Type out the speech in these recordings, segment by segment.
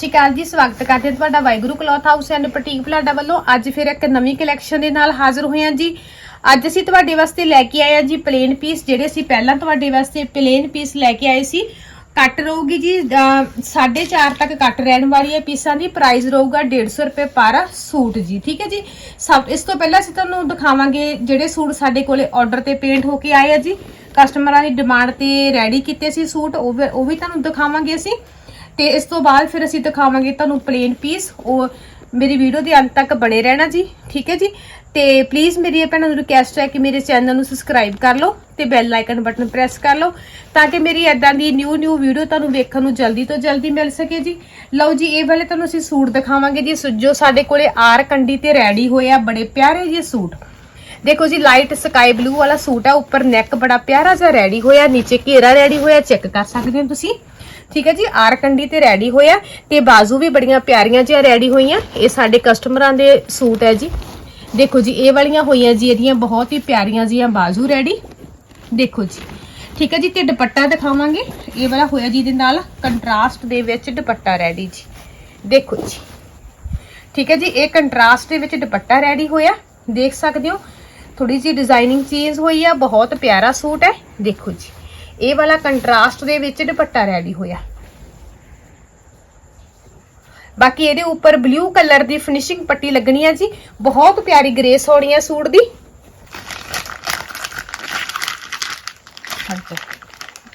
ਸਤਿ ਸ਼੍ਰੀ ਅਕਾਲ ਜੀ, ਸਵਾਗਤ ਕਰਦੇ ਹਾਂ ਤੁਹਾਡਾ Waheguru cloth house and boutique Palada ਵੱਲੋਂ। ਅੱਜ ਫਿਰ ਇੱਕ ਨਵੀਂ ਕਲੈਕਸ਼ਨ ਦੇ ਨਾਲ ਹਾਜ਼ਰ ਹੋਏ ਹਾਂ ਜੀ। ਅੱਜ ਅਸੀਂ ਤੁਹਾਡੇ ਵਾਸਤੇ ਲੈ ਕੇ ਆਏ ਹਾਂ ਜੀ ਪਲੇਨ ਪੀਸ ਜਿਹੜੇ ਅਸੀਂ ਪਹਿਲਾਂ ਤੁਹਾਡੇ ਵਾਸਤੇ ਪਲੇਨ ਪੀਸ ਲੈ ਕੇ ਆਏ ਸੀ। ਕੱਟ ਰਹੂਗੀ ਜੀ 4.5 ਤੱਕ ਕੱਟ ਰਹਿਣ ਵਾਲੀ ਹੈ ਪੀਸਾਂ ਦੀ ਪ੍ਰਾਈਸ ਰਹੂਗਾ 150 ਰੁਪਏ ਪਰ ਸੂਟ ਜੀ, ਠੀਕ ਹੈ ਜੀ। ਸਭ, ਇਸ ਤੋਂ ਪਹਿਲਾਂ ਅਸੀਂ ਤੁਹਾਨੂੰ ਦਿਖਾਵਾਂਗੇ ਜਿਹੜੇ ਸੂਟ ਸਾਡੇ ਕੋਲੇ ਆਰਡਰ ਤੇ ਪੇਂਟ ਹੋ ਕੇ ਆਏ ਆ ਜੀ। ਕਸਟਮਰਾਂ ਦੀ ਡਿਮਾਂਡ ਤੇ ਰੈਡੀ ਕੀਤੇ ਸੀ ਸੂਟ, ਉਹ ਉਹ ਵੀ ਤੁਹਾਨੂੰ ਦਿਖਾਵਾਂਗੇ ਅਸੀਂ। ਤੇ ਇਸ ਤੋਂ ਬਾਅਦ ਫਿਰ ਅਸੀਂ ਦਿਖਾਵਾਂਗੇ ਤੁਹਾਨੂੰ ਪਲੇਨ ਪੀਸ ਉਹ ਮੇਰੀ ਵੀਡੀਓ ਦੇ ਅੰਤ ਤੱਕ ਬਣੇ ਰਹਿਣਾ ਜੀ, ਠੀਕ ਹੈ ਜੀ? ਤੇ ਪਲੀਜ਼ ਮੇਰੀ ਇਹ ਭੈਣਾਂ ਨੂੰ ਰਿਕਵੈਸਟ ਹੈ ਕਿ ਮੇਰੇ ਚੈਨਲ ਨੂੰ ਸਬਸਕ੍ਰਾਈਬ ਕਰ ਲਓ ਤੇ ਬੈਲ ਆਈਕਨ ਬਟਨ ਪ੍ਰੈਸ ਕਰ ਲਓ ਤਾਂ ਕਿ ਮੇਰੀ ਐਦਾਂ ਦੀ ਨਿਊ ਨਿਊ ਵੀਡੀਓ ਤੁਹਾਨੂੰ ਵੇਖਣ ਨੂੰ ਜਲਦੀ ਤੋਂ ਜਲਦੀ ਮਿਲ ਸਕੇ ਜੀ। ਲਓ ਜੀ, ਇਹ ਵਾਲੇ ਤੁਹਾਨੂੰ ਅਸੀਂ ਸੂਟ ਦਿਖਾਵਾਂਗੇ ਜੀ। ਸੋ- ਜੋ ਸਾਡੇ ਕੋਲੇ ਆਰ ਕੰਡੀ ਤੇ ਰੈਡੀ ਹੋਏ ਆ, ਬੜੇ ਪਿਆਰੇ ਜਿਹੇ ਸੂਟ। ਦੇਖੋ ਜੀ ਲਾਈਟ ਸਕਾਈ ਬਲੂ ਵਾਲਾ ਸੂਟ ਆ, ਉੱਪਰ ਨੈਕ ਬੜਾ ਪਿਆਰਾ ਜਿਹਾ ਰੈਡੀ ਹੋਇਆ, ਨੀਚੇ ਘੇਰਾ ਰੈਡੀ ਹੋਇਆ ਚੈੱਕ ਕਰ ਸਕਦੇ ਹੋ ਤੁਸੀਂ। ਠੀਕ ਹੈ ਜੀ ਆਰ ਕੰਡੀ ਤੇ ਰੈਡੀ ਹੋਇਆ ਤੇ ਬਾਜ਼ੂ ਵੀ ਬੜੀਆਂ ਪਿਆਰੀਆਂ ਜਿਹਾ ਰੈਡੀ ਹੋਈਆਂ। ਇਹ ਸਾਡੇ ਕਸਟਮਰਾਂ ਦੇ ਸੂਟ ਹੈ ਜੀ। ਦੇਖੋ ਜੀ, ਇਹ ਵਾਲੀਆਂ ਹੋਈਆਂ ਜੀ, ਇਹਦੀਆਂ ਬਹੁਤ ਹੀ ਪਿਆਰੀਆਂ ਜੀਆਂ ਬਾਜ਼ੂ ਰੈਡੀ। ਦੇਖੋ ਜੀ, ਠੀਕ ਹੈ ਜੀ, ਤੇ ਦੁਪੱਟਾ ਦਿਖਾਵਾਂਗੇ। ਇਹ ਵਾਲਾ ਹੋਇਆ ਜੀ ਦੇ ਨਾਲ ਕੰਟਰਾਸਟ ਦੇ ਵਿੱਚ ਦੁਪੱਟਾ ਰੈਡੀ ਜੀ। ਦੇਖੋ ਜੀ, ਠੀਕ ਹੈ ਜੀ, ਇਹ ਕੰਟਰਾਸਟ ਦੇ ਵਿੱਚ ਦੁਪੱਟਾ ਰੈਡੀ ਹੋਇਆ। ਦੇਖ ਸਕਦੇ ਹੋ ਥੋੜੀ ਜੀ ਡਿਜ਼ਾਈਨਿੰਗ ਚੇਂਜ ਹੋਈ ਆ, ਬਹੁਤ ਪਿਆਰਾ ਸੂਟ ਹੈ। ਦੇਖੋ ਜੀ ਇਹ ਵਾਲਾ ਕੰਟਰਾਸਟ ਦੇ ਵਿੱਚ ਦੁਪੱਟਾ ਰੈਡੀ ਹੋਇਆ। ਬਾਕੀ ਇਹਦੇ ਉੱਪਰ ਬਲੂ ਕਲਰ ਦੀ ਫਿਨਿਸ਼ਿੰਗ ਪੱਟੀ ਲੱਗਣੀ ਹੈ ਜੀ। ਬਹੁਤ ਪਿਆਰੀ ਗ੍ਰੇਸ ਹੋਣੀ ਹੈ ਸੂਟ ਦੀ।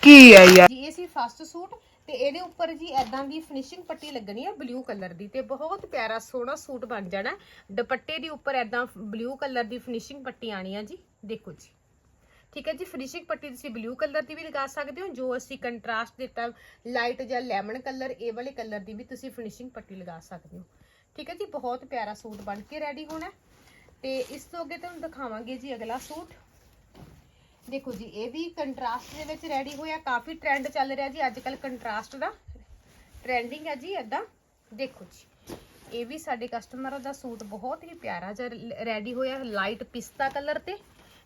ਕੀ ਹੈ ਯਾਰ? ਜੀ ਇਹ ਸੀ ਫਸਟ ਸੂਟ ਤੇ ਇਹਦੇ ਉੱਪਰ ਜੀ ਐਦਾਂ ਦੀ ਫਿਨਿਸ਼ਿੰਗ ਪੱਟੀ ਲੱਗਣੀ ਹੈ ਬਲੂ ਕਲਰ ਦੀ ਤੇ ਬਹੁਤ ਪਿਆਰਾ ਸੋਹਣਾ ਸੂਟ ਬਣ ਜਾਣਾ। ਦੁਪੱਟੇ ਦੇ ਉੱਪਰ ਐਦਾਂ ਬਲੂ ਕਲਰ ਦੀ ਫਿਨਿਸ਼ਿੰਗ ਪੱਟੀ ਆਣੀ ਹੈ ਜੀ। ਦੇਖੋ ਜੀ। ਠੀਕ ਹੈ ਜੀ ਫਿਨਿਸ਼ਿੰਗ ਪੱਟੀ ਤੁਸੀਂ ਬਲੂ ਕਲਰ ਦੀ ਵੀ ਲਗਾ ਸਕਦੇ ਹੋ, ਜੋ ਅਸੀਂ ਕੰਟਰਾਸਟ ਦਿੱਤਾ ਲਾਈਟ ਜਾਂ ਲੈਮਨ ਕਲਰ ਇਹ ਵਾਲੇ ਕਲਰ ਦੀ ਵੀ ਤੁਸੀਂ ਫਿਨਿਸ਼ਿੰਗ ਪੱਟੀ ਲਗਾ ਸਕਦੇ ਹੋ। ਠੀਕ ਹੈ ਜੀ, ਬਹੁਤ ਪਿਆਰਾ ਸੂਟ ਬਣ ਕੇ ਰੈਡੀ ਹੋਣਾ ਹੈ। ਤੇ ਇਸ ਤੋਂ ਅੱਗੇ ਤੁਹਾਨੂੰ ਦਿਖਾਵਾਂਗੇ ਜੀ ਅਗਲਾ ਸੂਟ। ਦੇਖੋ ਜੀ, ਇਹ ਵੀ ਕੰਟਰਾਸਟ ਦੇ ਵਿੱਚ ਰੈਡੀ ਹੋਇਆ, ਕਾਫੀ ਟ੍ਰੈਂਡ ਚੱਲ ਰਿਹਾ ਜੀ ਅੱਜ ਕੱਲ ਕੰਟਰਾਸਟ ਦਾ। ਟ੍ਰੈਂਡਿੰਗ ਹੈ ਜੀ ਐਦਾਂ ਦੇਖੋ ਜੀ, ਇਹ ਵੀ ਸਾਡੇ ਕਸਟਮਰਾਂ ਦਾ ਸੂਟ ਬਹੁਤ ਹੀ ਪਿਆਰਾ ਜਿਹਾ ਰੈਡੀ ਹੋਇਆ ਲਾਈਟ ਪਿਸਤਾ ਕਲਰ ਤੇ।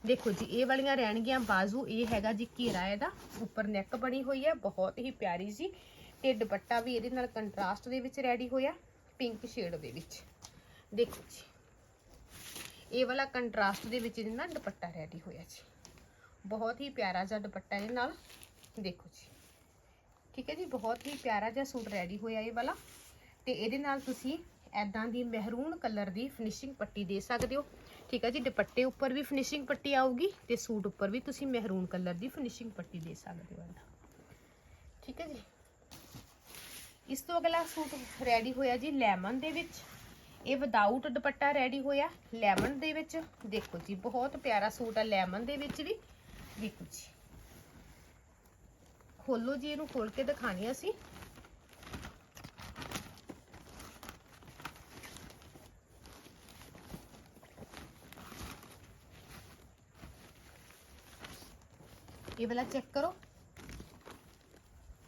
ਦੇਖੋ ਜੀ, ਇਹ ਵਾਲੀਆਂ ਰਹਿਣਗੀਆਂ ਬਾਜ਼ੂ, ਇਹ ਹੈਗਾ ਜੀ ਘੇਰਾ ਇਹਦਾ, ਉੱਪਰ ਨੈਕ ਬਣੀ ਹੋਈ ਹੈ, ਬਹੁਤ ਹੀ ਪਿਆਰੀ ਜੀ, ਤੇ ਦੁਪੱਟਾ ਵੀ ਇਹਦੇ ਨਾਲ ਕੰਟਰਾਸਟ ਦੇ ਵਿੱਚ ਰੈਡੀ ਹੋਇਆ ਪਿੰਕ ਸ਼ੇਡ ਦੇ ਵਿੱਚ। ਦੇਖੋ ਜੀ, ਇਹ ਵਾਲਾ ਕੰਟਰਾਸਟ ਦੇ ਵਿੱਚ ਇਹਦੇ ਨਾਲ ਦੁਪੱਟਾ ਰੈਡੀ ਹੋਇਆ ਜੀ। ਬਹੁਤ ਹੀ ਪਿਆਰਾ ਜਿਹਾ ਦੁਪੱਟਾ ਇਹਦੇ ਨਾਲ, ਦੇਖੋ ਜੀ। ਠੀਕ ਹੈ ਜੀ, ਬਹੁਤ ਹੀ ਪਿਆਰਾ ਜਿਹਾ ਸੂਟ ਰੈਡੀ ਹੋਇਆ ਇਹ ਵਾਲਾ। ਤੇ ਇਹਦੇ ਨਾਲ ਤੁਸੀਂ ਐਦਾਂ ਦੀ ਮਹਿਰੂਨ ਕਲਰ ਦੀ ਫਿਨਿਸ਼ਿੰਗ ਪੱਟੀ ਦੇ ਸਕਦੇ ਹੋ। ਠੀਕ ਹੈ ਜੀ, ਦੁਪੱਟੇ ਉੱਪਰ ਵੀ ਫਿਨਿਸ਼ਿੰਗ ਪੱਟੀ ਆਊਗੀ ਤੇ ਸੂਟ ਉੱਪਰ ਵੀ ਤੁਸੀਂ ਮਹਿਰੂਨ ਕਲਰ ਦੀ ਫਿਨਿਸ਼ਿੰਗ ਪੱਟੀ ਦੇ ਸਕਦੇ ਹੋ ਠੀਕ ਹੈ ਜੀ। ਇਸ ਤੋਂ ਅਗਲਾ ਸੂਟ ਰੈਡੀ ਹੋਇਆ ਜੀ ਲੈਮਨ ਦੇ ਵਿੱਚ। ਇਹ ਵਿਦਆਊਟ ਦੁਪੱਟਾ ਰੈਡੀ ਹੋਇਆ ਲੈਮਨ ਦੇ ਵਿੱਚ। ਦੇਖੋ ਜੀ, ਬਹੁਤ ਪਿਆਰਾ ਸੂਟ ਆ ਲੈਮਨ ਦੇ ਵਿੱਚ ਵੀ। ਦੇਖੋ ਜੀ। ਖੋਲੋ ਜੀ, ਇਹਨੂੰ ਖੋਲ ਕੇ ਦਿਖਾਣੀ ਆ ਅਸੀਂ। ਇਹ ਵਾਲਾ ਚੈੱਕ ਕਰੋ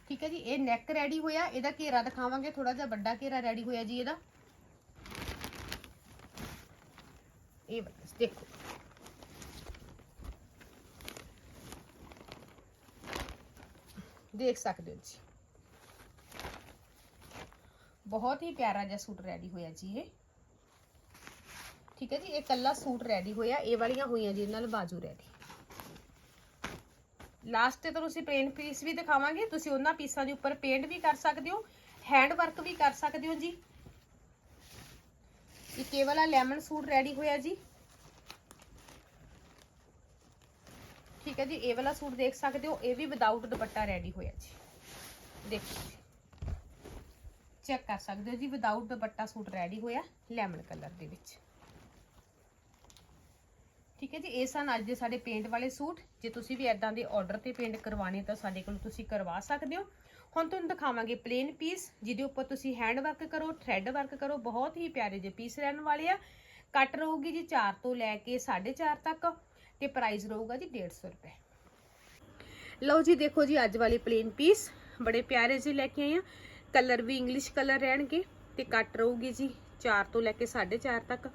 ਠੀਕ ਹੈ ਜੀ ਇਹ ਨੈਕ ਰੈਡੀ ਹੋਇਆ ਇਹਦਾ ਘੇਰਾ ਦਿਖਾਵਾਂਗੇ ਥੋੜਾ ਜਿਹਾ ਵੱਡਾ ਘੇਰਾ ਰੈਡੀ ਹੋਇਆ ਜੀ ਇਹਦਾ ਇਹ ਵਾਲਾ ਦੇਖੋ ਦੇਖ ਸਕਦੇ ਹੋ ਜੀ ਬਹੁਤ ਹੀ ਪਿਆਰਾ ਜਿਹਾ ਸੂਟ ਰੈਡੀ ਹੋਇਆ ਜੀ ਇਹ ਠੀਕ ਹੈ ਜੀ ਇਹ ਕੱਲਾ ਸੂਟ ਰੈਡੀ ਹੋਇਆ ਇਹ ਵਾਲੀਆਂ ਹੋਈਆਂ ਜੀ ਨਾਲ ਬਾਜੂ ਰੈਡੀ ਲਾਸਟ ਤੇ ਤੁਹਾਨੂੰ ਅਸੀਂ ਪੇਂਟ ਪੀਸ ਵੀ ਦਿਖਾਵਾਂਗੇ। ਤੁਸੀਂ ਉਹਨਾਂ ਪੀਸਾਂ ਦੇ ਉੱਪਰ ਪੇਂਟ ਵੀ ਕਰ ਸਕਦੇ ਹੋ ਹੈਂਡ ਵਰਕ ਵੀ ਕਰ ਸਕਦੇ ਹੋ ਜੀ। ਇਹ ਕੇਵਲ ਲੈਮਨ ਸੂਟ ਰੈਡੀ ਹੋਇਆ ਜੀ। ਠੀਕ ਹੈ ਜੀ, ਇਹ ਵਾਲਾ ਸੂਟ ਦੇਖ ਸਕਦੇ ਹੋ, ਇਹ ਵੀ ਵਿਦਆਊਟ ਦੁਪੱਟਾ ਰੈਡੀ ਹੋਇਆ ਜੀ। ਦੇਖੋ ਚੈੱਕ ਕਰ ਸਕਦੇ ਹੋ ਜੀ ਵਿਦਆਊਟ ਦੁਪੱਟਾ ਸੂਟ ਰੈਡੀ ਹੋਇਆ ਲੈਮਨ ਕਲਰ ਦੇ ਵਿੱਚ। ਠੀਕ ਹੈ ਜੀ ਇਹ ਸਨ ਅੱਜ ਦੇ ਸਾਡੇ ਪੇਂਟ ਵਾਲੇ ਸੂਟ, ਜੇ ਤੁਸੀਂ ਵੀ ਐਦਾਂ ਦੇ ਆਰਡਰ ਤੇ ਪੇਂਟ ਕਰਵਾਣੇ ਤਾਂ ਸਾਡੇ ਕੋਲ ਤੁਸੀਂ ਕਰਵਾ ਸਕਦੇ ਹੋ। ਹੁਣ ਤੁਹਾਨੂੰ ਦਿਖਾਵਾਂਗੇ ਪਲੇਨ ਪੀਸ ਜਿਹਦੇ ਉੱਪਰ ਤੁਸੀਂ ਹੈਂਡ ਵਰਕ ਕਰੋ ਥ੍ਰੈਡ ਵਰਕ ਕਰੋ, ਬਹੁਤ ਹੀ ਪਿਆਰੇ ਜਿਹੇ ਪੀਸ ਰਹਿਣ ਵਾਲੇ ਆ। ਕੱਟ ਰਹੂਗੀ ਜੀ 4 ਤੋਂ ਲੈ ਕੇ 4.5 ਤੱਕ, ਤੇ ਪ੍ਰਾਈਸ ਰਹੂਗਾ ਜੀ 150 ਰੁਪਏ। ਲਓ ਜੀ, ਦੇਖੋ ਜੀ ਅੱਜ ਵਾਲੇ ਪਲੇਨ ਪੀਸ ਬੜੇ ਪਿਆਰੇ ਜਿਹੇ ਲੈ ਕੇ ਆਏ ਆ। ਕਲਰ ਵੀ ਇੰਗਲਿਸ਼ ਕਲਰ ਰਹਿਣਗੇ, ਤੇ ਕੱਟ ਰਹੂਗੀ ਜੀ 4 ਤੋਂ ਲੈ ਕੇ 4.5 ਤੱਕ।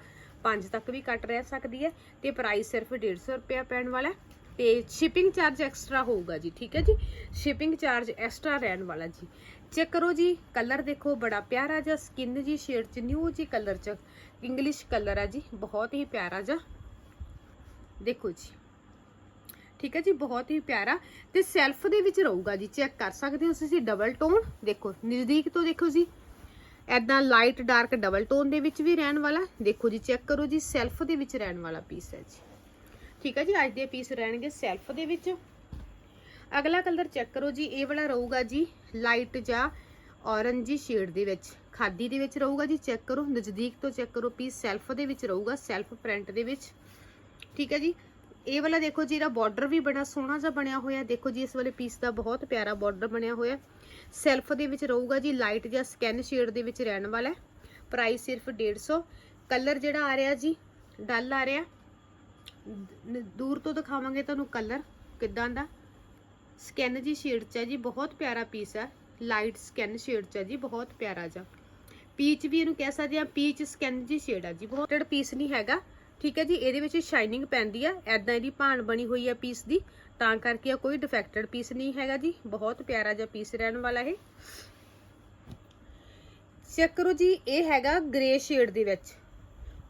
5 ਤੱਕ ਵੀ ਕੱਟ ਰਹਿ ਸਕਦੀ ਹੈ ਤੇ ਪ੍ਰਾਈਸ ਸਿਰਫ 150 ਰੁਪਏ ਪੈਣ ਵਾਲਾ ਹੈ ਤੇ ਸ਼ਿਪਿੰਗ ਚਾਰਜ ਐਕਸਟਰਾ ਹੋਊਗਾ ਜੀ, ਠੀਕ ਹੈ ਜੀ? ਸ਼ਿਪਿੰਗ ਚਾਰਜ ਐਕਸਟਰਾ ਰਹਿਣ ਵਾਲਾ ਜੀ। ਚੈੱਕ ਕਰੋ ਜੀ ਕਲਰ ਦੇਖੋ, ਬੜਾ ਪਿਆਰਾ ਜਿਹਾ ਸਕਿਨ ਜੀ ਸ਼ੇਡ ਚ ਨਿਊ ਜੀ ਕਲਰ ਚ। ਇੰਗਲਿਸ਼ ਕਲਰ ਹੈ ਜੀ, ਬਹੁਤ ਹੀ ਪਿਆਰਾ ਜਿਹਾ। ਦੇਖੋ ਜੀ। ਠੀਕ ਹੈ ਜੀ, ਬਹੁਤ ਹੀ ਪਿਆਰਾ। ਤੇ ਸੈਲਫ ਦੇ ਵਿੱਚ ਰਹੂਗਾ ਜੀ ਚੈੱਕ ਕਰ ਸਕਦੇ ਹੋ ਤੁਸੀਂ ਡਬਲ ਟੋਨ ਦੇਖੋ, ਨਜ਼ਦੀਕ ਤੋਂ ਦੇਖੋ ਜੀ। ਐਦਾਂ ਲਾਈਟ ਡਾਰਕ ਡਬਲ ਟੋਨ ਦੇ ਵਿੱਚ ਵੀ ਰਹਿਣ ਵਾਲਾ। ਦੇਖੋ ਜੀ ਚੈੱਕ ਕਰੋ ਜੀ ਸੈਲਫ ਦੇ ਵਿੱਚ ਰਹਿਣ ਵਾਲਾ ਪੀਸ ਹੈ ਜੀ। ਠੀਕ ਹੈ ਜੀ, ਅੱਜ ਦੇ ਪੀਸ ਰਹਿਣਗੇ ਸੈਲਫ ਦੇ ਵਿੱਚ। ਅਗਲਾ ਕਲਰ ਚੈੱਕ ਕਰੋ ਜੀ, ਇਹ ਵਾਲਾ ਰਹੂਗਾ ਜੀ ਲਾਈਟ ਜਾਂ ਔਰੰਜੀ ਸ਼ੇਡ ਦੇ ਵਿੱਚ। ਖਾਦੀ ਦੇ ਵਿੱਚ ਰਹੂਗਾ ਜੀ ਚੈੱਕ ਕਰੋ। ਨਜ਼ਦੀਕ ਤੋਂ ਚੈੱਕ ਕਰੋ ਪੀਸ ਸੈਲਫ ਦੇ ਵਿੱਚ ਰਹੂਗਾ ਸੈਲਫ ਪ੍ਰਿੰਟ ਦੇ ਵਿੱਚ। ਠੀਕ ਹੈ ਜੀ ਇਹ ਵਾਲਾ ਦੇਖੋ ਜੀ, ਇਹਦਾ ਬਾਰਡਰ ਵੀ ਬੜਾ ਸੋਹਣਾ ਜਿਹਾ ਬਣਿਆ ਹੋਇਆ ਦੇਖੋ ਜੀ, ਇਸ ਵਾਲੇ ਪੀਸ ਦਾ ਬਹੁਤ ਪਿਆਰਾ ਬਾਰਡਰ ਬਣਿਆ ਹੋਇਆ ਸੈਲਫ ਦੇ ਵਿੱਚ ਰਹੂਗਾ ਜੀ ਲਾਈਟ ਜਾਂ ਸਕੈਨ ਸ਼ੇਡ ਦੇ ਵਿੱਚ ਰਹਿਣ ਵਾਲਾ ਹੈ। ਪ੍ਰਾਈਸ ਸਿਰਫ 150 ਕਲਰ ਜਿਹੜਾ ਆ ਰਿਹਾ ਜੀ ਡਲ ਆ ਰਿਹਾ ਦੂਰ ਤੋਂ ਦਿਖਾਵਾਂਗੇ ਤੁਹਾਨੂੰ ਕਲਰ ਕਿਦਾਂ ਦਾ। ਸਕੈਨ ਜੀ ਸ਼ੇਡ ਚ ਹੈ ਜੀ, ਬਹੁਤ ਪਿਆਰਾ ਪੀਸ ਹੈ। ਲਾਈਟ ਸਕੈਨ ਸ਼ੇਡ ਚ ਹੈ ਜੀ, ਬਹੁਤ ਪਿਆਰਾ ਜਿਹਾ। ਪੀਚ ਵੀ ਇਹਨੂੰ ਕਹਿ ਸਕਦੇ ਆ ਪੀਚ ਸਕੈਨ ਜੀ ਸ਼ੇਡ ਆ ਜੀ, ਬਹੁਤ ਪੀਸ ਨਹੀਂ ਹੈਗਾ ਠੀਕ ਹੈ ਜੀ, ਇਹਦੇ ਵਿੱਚ ਸ਼ਾਈਨਿੰਗ ਪੈਂਦੀ ਆ ਐਦਾਂ ਇਹਦੀ ਭਾਣ ਬਣੀ ਹੋਈ ਆ ਪੀਸ ਦੀ, ਤਾਂ ਕਰਕੇ ਇਹ ਕੋਈ ਡਿਫੈਕਟਡ ਪੀਸ ਨਹੀਂ ਹੈਗਾ ਜੀ, ਬਹੁਤ ਪਿਆਰਾ ਜਿਹਾ ਪੀਸ ਰਹਿਣ ਵਾਲਾ ਇਹ। ਚੈੱਕ ਕਰੋ ਜੀ, ਇਹ ਹੈਗਾ ਗ੍ਰੇ ਸ਼ੇਡ ਦੇ ਵਿੱਚ।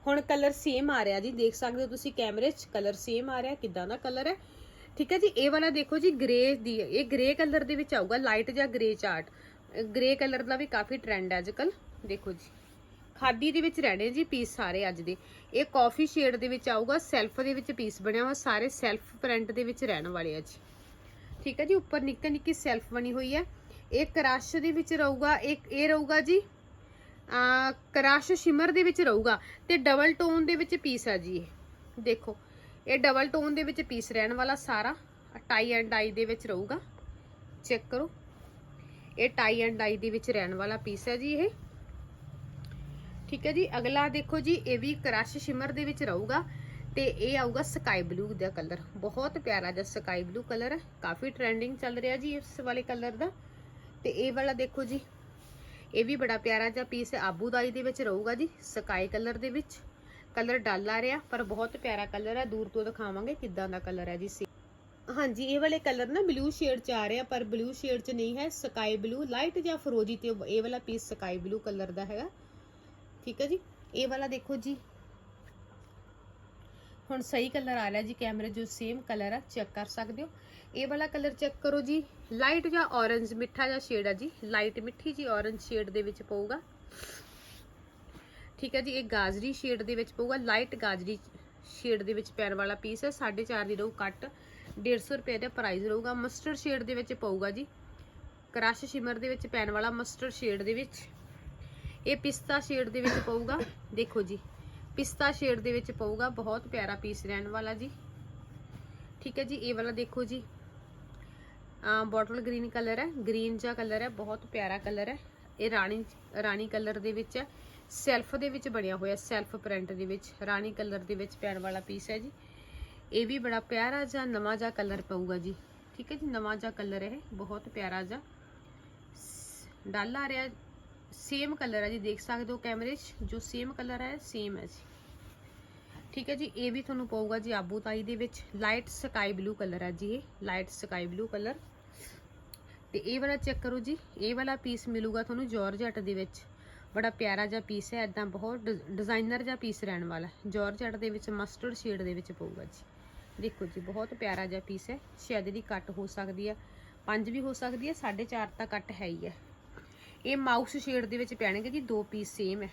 ਹੁਣ ਕਲਰ ਸੇਮ ਆ ਰਿਹਾ ਜੀ, ਦੇਖ ਸਕਦੇ ਹੋ ਤੁਸੀਂ ਕੈਮਰੇ 'ਚ ਕਲਰ ਸੇਮ ਆ ਰਿਹਾ, ਕਿਦਾਂ ਦਾ ਕਲਰ ਹੈ। ਠੀਕ ਹੈ ਜੀ, ਇਹ ਵਾਲਾ ਦੇਖੋ ਜੀ ਗ੍ਰੇ ਦੀ, ਇਹ ਗ੍ਰੇ ਕਲਰ ਦੇ ਵਿੱਚ ਆਊਗਾ ਲਾਈਟ ਜਾਂ ਗ੍ਰੇ ਚਾਰਟ ਗ੍ਰੇ ਕਲਰ ਦਾ ਵੀ ਕਾਫੀ ਟ੍ਰੈਂਡ ਹੈ ਅੱਜਕੱਲ ਦੇਖੋ ਜੀ। ਖਾਦੀ ਦੇ ਵਿੱਚ ਰਹਿਣੇ ਜੀ ਪੀਸ ਸਾਰੇ ਅੱਜ ਦੇ ਇਹ ਕਾਫੀ ਸ਼ੇਡ ਦੇ ਵਿੱਚ ਆਊਗਾ ਸੈਲਫ ਦੇ ਵਿੱਚ ਪੀਸ ਬਣਿਆ ਹੋਇਆ ਸਾਰੇ ਸੈਲਫ ਪ੍ਰਿੰਟ ਦੇ ਵਿੱਚ ਰਹਿਣ ਵਾਲੇ ਆ ਜੀ ਠੀਕ ਹੈ ਜੀ ਉੱਪਰ ਨਿੱਕੀ ਨਿੱਕੀ ਸੈਲਫ ਬਣੀ ਹੋਈ ਹੈ ਇਹ ਕ੍ਰਸ਼ ਦੇ ਵਿੱਚ ਰਹੂਗਾ ਇੱਕ ਇਹ ਰਹੂਗਾ ਜੀ ਆ ਕ੍ਰਸ਼ ਸ਼ਿਮਰ ਦੇ ਵਿੱਚ ਰਹੂਗਾ ਤੇ ਡਬਲ ਟੋਨ ਦੇ ਵਿੱਚ ਪੀਸ ਆ ਜੀ ਇਹ ਦੇਖੋ ਇਹ ਡਬਲ ਟੋਨ ਦੇ ਵਿੱਚ ਪੀਸ ਰਹਿਣ ਵਾਲਾ ਸਾਰਾ ਟਾਈ ਐਂਡ ਡਾਈ ਦੇ ਵਿੱਚ ਰਹੂਗਾ ਚੈੱਕ ਕਰੋ ਇਹ ਟਾਈ ਐਂਡ ਡਾਈ ਦੇ ਵਿੱਚ ਰਹਿਣ ਵਾਲਾ ਪੀਸ ਹੈ ਜੀ ਇਹ ਠੀਕ ਹੈ ਜੀ, ਅਗਲਾ ਦੇਖੋ ਜੀ, ਇਹ ਵੀ ਕਰਸ਼ ਸ਼ਿਮਰ ਦੇ ਵਿੱਚ ਰਹੂਗਾ ਤੇ ਇਹ ਆਊਗਾ ਸਕਾਈ ਬਲੂ ਦਾ ਕਲਰ ਬਹੁਤ ਪਿਆਰਾ ਜਿਹਾ ਸਕਾਈ ਬਲੂ ਕਲਰ ਹੈ, ਕਾਫੀ ਟ੍ਰੈਂਡਿੰਗ ਚੱਲ ਰਿਹਾ ਜੀ ਇਸ ਵਾਲੇ ਕਲਰ ਦਾ। ਤੇ ਇਹ ਵਾਲਾ ਦੇਖੋ ਜੀ, ਇਹ ਵੀ ਬੜਾ ਪਿਆਰਾ ਜਿਹਾ ਪੀਸ ਹੈ ਆਬੂਦਾਈ ਦੇ ਵਿੱਚ ਰਹੂਗਾ ਜੀ ਸਕਾਈ ਕਲਰ ਦੇ ਵਿੱਚ। ਕਲਰ ਡਲ ਆ ਰਿਹਾ, ਪਰ ਬਹੁਤ ਪਿਆਰਾ ਕਲਰ ਹੈ, ਦੂਰ ਤੋਂ ਦਿਖਾਵਾਂਗੇ ਕਿੱਦਾਂ ਦਾ ਕਲਰ ਹੈ ਜੀ ਸੀ। ਹਾਂਜੀ, ਇਹ ਵਾਲੇ ਕਲਰ ਨਾ ਬਲੂ ਸ਼ੇਡ ਚ ਆ ਰਿਹਾ, ਪਰ ਬਲੂ ਸ਼ੇਡ ਚ ਨਹੀਂ ਹੈ ਸਕਾਈ ਬਲੂ ਲਾਈਟ ਜਾਂ ਫਰੋਜੀ ਤੇ ਇਹ ਵਾਲਾ ਪੀਸ ਸਕਾਈ ਬਲੂ ਕਲਰ ਦਾ ਹੈਗਾ। ਠੀਕ ਹੈ ਜੀ? ਇਹ ਵਾਲਾ ਦੇਖੋ ਜੀ। ਹੁਣ ਸਹੀ ਕਲਰ ਆ ਰਿਹਾ ਜੀ ਕੈਮਰੇ ਜੋ ਸੇਮ ਕਲਰ ਆ ਚੈੱਕ ਕਰ ਸਕਦੇ ਹੋ। ਇਹ ਵਾਲਾ ਕਲਰ ਚੈੱਕ ਕਰੋ ਜੀ। ਲਾਈਟ ਜਾਂ orange, ਮਿੱਠਾ ਜਿਹਾ ਸ਼ੇਡ ਆ ਜੀ। ਲਾਈਟ ਮਿੱਠੀ ਜੀ ਔਰੰਜ ਸ਼ੇਡ ਦੇ ਵਿੱਚ ਪਊਗਾ। ਠੀਕ ਹੈ ਜੀ, ਇਹ ਗਾਜਰੀ ਸ਼ੇਡ ਦੇ ਵਿੱਚ ਪਊਗਾ। ਲਾਈਟ ਗਾਜਰੀ ਸ਼ੇਡ ਦੇ ਵਿੱਚ ਪੈਣ ਵਾਲਾ ਪੀਸ ਹੈ 4.5 ਦੀ ਰਹੂ ਕੱਟ 150 ਰੁਪਏ ਦਾ ਪ੍ਰਾਈਸ ਰਹੂਗਾ। ਮਸਟਰਡ ਸ਼ੇਡ ਦੇ ਵਿੱਚ ਪਊਗਾ ਜੀ। ਕਰਸ਼ ਸ਼ਿਮਰ ਦੇ ਵਿੱਚ ਪੈਣ ਵਾਲਾ ਮਸਟਰਡ ਸ਼ੇਡ ਦੇ ਵਿੱਚ। ਇਹ ਪਿਸਤਾ ਸ਼ੇਡ ਦੇ ਵਿੱਚ ਪਊਗਾ। ਦੇਖੋ ਜੀ, ਪਿਸਤਾ ਸ਼ੇਡ ਦੇ ਵਿੱਚ ਪਊਗਾ, ਬਹੁਤ ਪਿਆਰਾ ਪੀਸ ਰਹਿਣ ਵਾਲਾ ਜੀ। ਠੀਕ ਹੈ ਜੀ, ਇਹ ਵਾਲਾ ਦੇਖੋ ਜੀ। ਬੋਟਲ ਗ੍ਰੀਨ ਕਲਰ ਹੈ ਗ੍ਰੀਨ ਜਿਹਾ ਕਲਰ ਹੈ, ਬਹੁਤ ਪਿਆਰਾ ਕਲਰ ਹੈ। ਇਹ ਰਾਣੀ ਰਾਣੀ ਕਲਰ ਦੇ ਵਿੱਚ ਹੈ। ਸੈਲਫ ਦੇ ਵਿੱਚ ਬਣਿਆ ਹੋਇਆ ਸੈਲਫ ਪ੍ਰਿੰਟ ਦੇ ਵਿੱਚ, ਰਾਣੀ ਕਲਰ ਦੇ ਵਿੱਚ ਪੈਣ ਵਾਲਾ ਪੀਸ ਹੈ ਜੀ। ਇਹ ਵੀ ਬੜਾ ਪਿਆਰਾ ਜਿਹਾ ਨਵਾਂ ਜਿਹਾ ਕਲਰ ਪਊਗਾ ਜੀ। ਠੀਕ ਹੈ ਜੀ, ਨਵਾਂ ਜਿਹਾ ਕਲਰ ਇਹ, ਬਹੁਤ ਪਿਆਰਾ ਜਿਹਾ। ਡਲ ਆ ਰਿਹਾ ਸੇਮ ਕਲਰ ਹੈ ਜੀ, ਦੇਖ ਸਕਦੇ ਹੋ ਕੈਮਰੇ 'ਚ, ਜੋ ਸੇਮ ਕਲਰ ਹੈ ਸੇਮ ਹੈ ਜੀ। ਠੀਕ ਹੈ ਜੀ, ਇਹ ਵੀ ਤੁਹਾਨੂੰ ਪਊਗਾ ਜੀ ਆਬੂ ਤਾਈ ਦੇ ਵਿੱਚ ਲਾਈਟ ਸਕਾਈ ਬਲੂ ਕਲਰ ਹੈ ਜੀ ਇਹ ਲਾਈਟ ਸਕਾਈ ਬਲੂ ਕਲਰ ਤੇ ਇਹ ਵਾਲਾ ਚੈੱਕ ਕਰੋ ਜੀ, ਇਹ ਵਾਲਾ ਪੀਸ ਮਿਲੂਗਾ ਤੁਹਾਨੂੰ ਜਾਰਜਟ ਦੇ ਵਿੱਚ। ਬੜਾ ਪਿਆਰਾ ਜਿਹਾ ਪੀਸ ਹੈ ਐਦਾਂ ਬਹੁਤ ਡਿਜ਼ਾਈਨਰ ਜਿਹਾ ਪੀਸ ਰਹਿਣ ਵਾਲਾ ਜਾਰਜਟ ਦੇ ਵਿੱਚ ਮਸਟਰਡ ਸ਼ੇਡ ਦੇ ਵਿੱਚ ਪਊਗਾ ਜੀ। ਦੇਖੋ ਜੀ, ਬਹੁਤ ਪਿਆਰਾ ਜਿਹਾ ਪੀਸ ਹੈ, ਸ਼ਾਇਦ ਇਹਦੀ ਕੱਟ ਹੋ ਸਕਦੀ ਹੈ, ਪੰਜ ਵੀ ਹੋ ਸਕਦੀ ਹੈ 4.5 ਤਾਂ ਕੱਟ ਹੈ ਹੀ ਹੈ। ਇਹ ਮਾਊਸ ਸ਼ੇਡ ਦੇ ਵਿੱਚ ਪੈਣਗੇ ਜੀ, ਦੋ ਪੀਸ ਸੇਮ ਹੈ।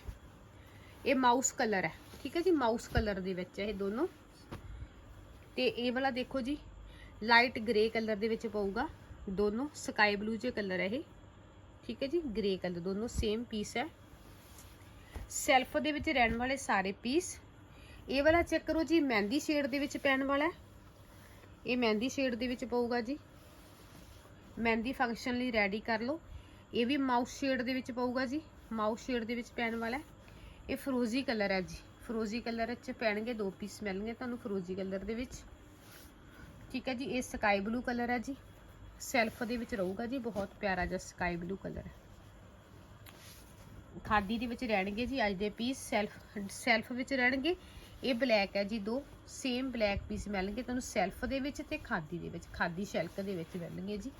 ਇਹ ਮਾਊਸ ਕਲਰ ਹੈ, ਠੀਕ ਹੈ ਜੀ, ਮਾਊਸ ਕਲਰ ਦੇ ਵਿੱਚ ਹੈ ਇਹ ਦੋਨੋਂ। ਤੇ ਇਹ ਵਾਲਾ ਦੇਖੋ ਜੀ ਲਾਈਟ ਗ੍ਰੇ ਕਲਰ ਦੇ ਵਿੱਚ ਪਊਗਾ ਦੋਨੋਂ ਸਕਾਈ ਬਲੂ ਜੇ ਕਲਰ ਹੈ ਇਹ। ਠੀਕ ਹੈ ਜੀ ਗ੍ਰੇ ਕਲਰ ਦੋਨੋਂ ਸੇਮ ਪੀਸ ਹੈ। ਸੈਲਫ ਦੇ ਵਿੱਚ ਰਹਿਣ ਵਾਲੇ ਸਾਰੇ ਪੀਸ ਇਹ ਵਾਲਾ ਚੈੱਕ ਕਰੋ ਜੀ, ਮਹਿੰਦੀ ਸ਼ੇਡ ਦੇ ਵਿੱਚ ਪੈਣ ਵਾਲਾ ਇਹ ਮਹਿੰਦੀ ਸ਼ੇਡ ਦੇ ਵਿੱਚ ਪਊਗਾ ਜੀ। ਮਹਿੰਦੀ ਫੰਕਸ਼ਨ ਲਈ ਰੈਡੀ ਕਰ ਲਓ। ਇਹ ਵੀ ਮਾਊਸ ਸ਼ੇਡ ਦੇ ਵਿੱਚ ਪਊਗਾ ਜੀ। ਮਾਊਸ ਸ਼ੇਡ ਦੇ ਵਿੱਚ ਪੈਣ ਵਾਲਾ ਇਹ ਫਰੋਜ਼ੀ ਕਲਰ ਹੈ ਜੀ। ਫਰੋਜ਼ੀ ਕਲਰ ਵਿੱਚ ਪੈਣਗੇ ਦੋ ਪੀਸ ਮਿਲਣਗੇ ਤੁਹਾਨੂੰ ਫਰੋਜ਼ੀ ਕਲਰ ਦੇ ਵਿੱਚ। ਠੀਕ ਹੈ ਜੀ, ਇਹ ਸਕਾਈ ਬਲੂ ਕਲਰ ਹੈ ਜੀ। ਸੈਲਫ ਦੇ ਵਿੱਚ ਰਹੂਗਾ ਜੀ, ਬਹੁਤ ਪਿਆਰਾ ਜਿਹਾ ਸਕਾਈ ਬਲੂ ਕਲਰ ਹੈ। ਖਾਦੀ ਦੇ ਵਿੱਚ ਰਹਿਣਗੇ ਜੀ ਅੱਜ ਦੇ ਪੀਸ ਸੈਲਫ ਸੈਲਫ ਵਿੱਚ ਰਹਿਣਗੇ। ਇਹ ਬਲੈਕ ਹੈ ਜੀ ਦੋ ਸੇਮ ਬਲੈਕ ਪੀਸ ਮਿਲਣਗੇ ਤੁਹਾਨੂੰ ਸੈਲਫ ਦੇ ਵਿੱਚ ਤੇ ਖਾਦੀ ਦੇ ਵਿੱਚ, ਖਾਦੀ ਸ਼ੈਲਕ ਦੇ ਵਿੱਚ ਮਿਲਣਗੇ ਜੀ।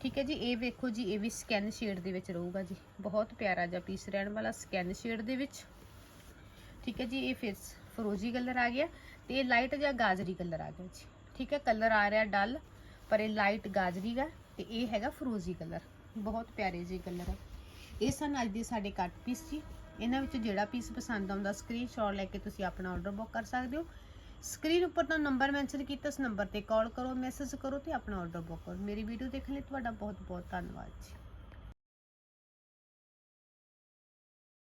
ਠੀਕ ਹੈ ਜੀ, ਇਹ ਵੇਖੋ ਜੀ, ਇਹ ਵੀ ਸਕੈਨ ਸ਼ੇਡ ਦੇ ਵਿੱਚ ਰਹੂਗਾ ਜੀ। ਬਹੁਤ ਪਿਆਰਾ ਜਿਹਾ ਪੀਸ ਰਹਿਣ ਵਾਲਾ ਸਕੈਨ ਸ਼ੇਡ ਦੇ ਵਿੱਚ। ਠੀਕ ਹੈ ਜੀ, ਇਹ ਫਿਰ ਫਰੋਜ਼ੀ ਕਲਰ ਆ ਗਿਆ ਤੇ ਇਹ ਲਾਈਟ ਜਿਹਾ ਗਾਜਰੀ ਕਲਰ ਆ ਗਿਆ ਜੀ। ਠੀਕ ਹੈ ਕਲਰ ਆ ਰਿਹਾ ਡਲ ਪਰ ਇਹ ਲਾਈਟ ਗਾਜਰੀ ਦਾ ਤੇ ਇਹ ਹੈਗਾ ਫਰੋਜ਼ੀ ਕਲਰ ਬਹੁਤ ਪਿਆਰੇ ਜਿਹੇ ਕਲਰ ਹੈ ਇਹ ਸਨ ਅੱਜ ਦੇ ਸਾਡੇ ਕੱਟ ਪੀਸ ਜੀ। ਇਹਨਾਂ ਵਿੱਚ ਜਿਹੜਾ ਪੀਸ ਪਸੰਦ ਆਉਂਦਾ ਸਕਰੀਨਸ਼ਾਟ ਲੈ ਕੇ ਤੁਸੀਂ ਆਪਣਾ ਆਰਡਰ ਬੁੱਕ ਕਰ ਸਕਦੇ ਹੋ। ਸਕਰੀਨ ਉੱਪਰ ਤਾਂ ਨੰਬਰ ਮੈਂਸ਼ਨ ਕੀਤਾ ਉਸ ਨੰਬਰ ਤੇ ਕਾਲ ਕਰੋ, ਮੈਸੇਜ ਕਰੋ ਤੇ ਆਪਣਾ ਆਰਡਰ ਬੁੱਕ ਕਰੋ। ਮੇਰੀ ਵੀਡੀਓ ਦੇਖਣ ਲਈ ਤੁਹਾਡਾ ਬਹੁਤ ਬਹੁਤ ਧੰਨਵਾਦ ਜੀ।